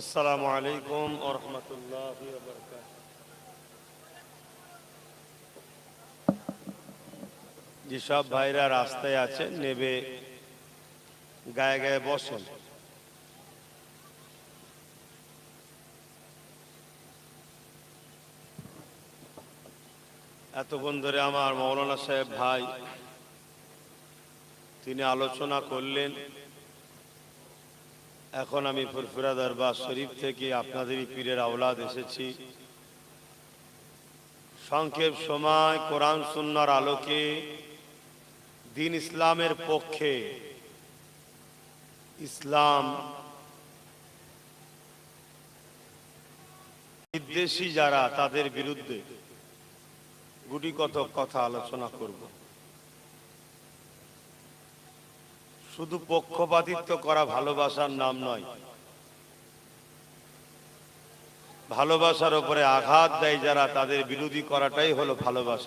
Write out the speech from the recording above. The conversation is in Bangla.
আসসালামু আলাইকুম ওরহমতুল্লাহ যেসব ভাইরা রাস্তায় আছেন, নেবে, গায়ে গায়ে বসেন। এতক্ষণ ধরে আমার মৌলানা সাহেব ভাই, তিনি আলোচনা করলেন। এখন আমি ফুরফুরা দরবার শরীফ থেকে আপনাদেরই পীরের আওলাদ এসেছি। সংক্ষেপ সময়, কোরআন সুন্নার আলোকে দিন ইসলামের পক্ষে ইসলাম বিদ্বেষী যারা, তাদের বিরুদ্ধে গুটি কত কথা আলোচনা করব। শুধু পক্ষপাতিত্ব করা ভালোবাসার নাম নয়। ভালোবাসার উপরে আঘাত দেয় যারা, তাদের বিরোধী করাটাই হলো ভালোবাসা।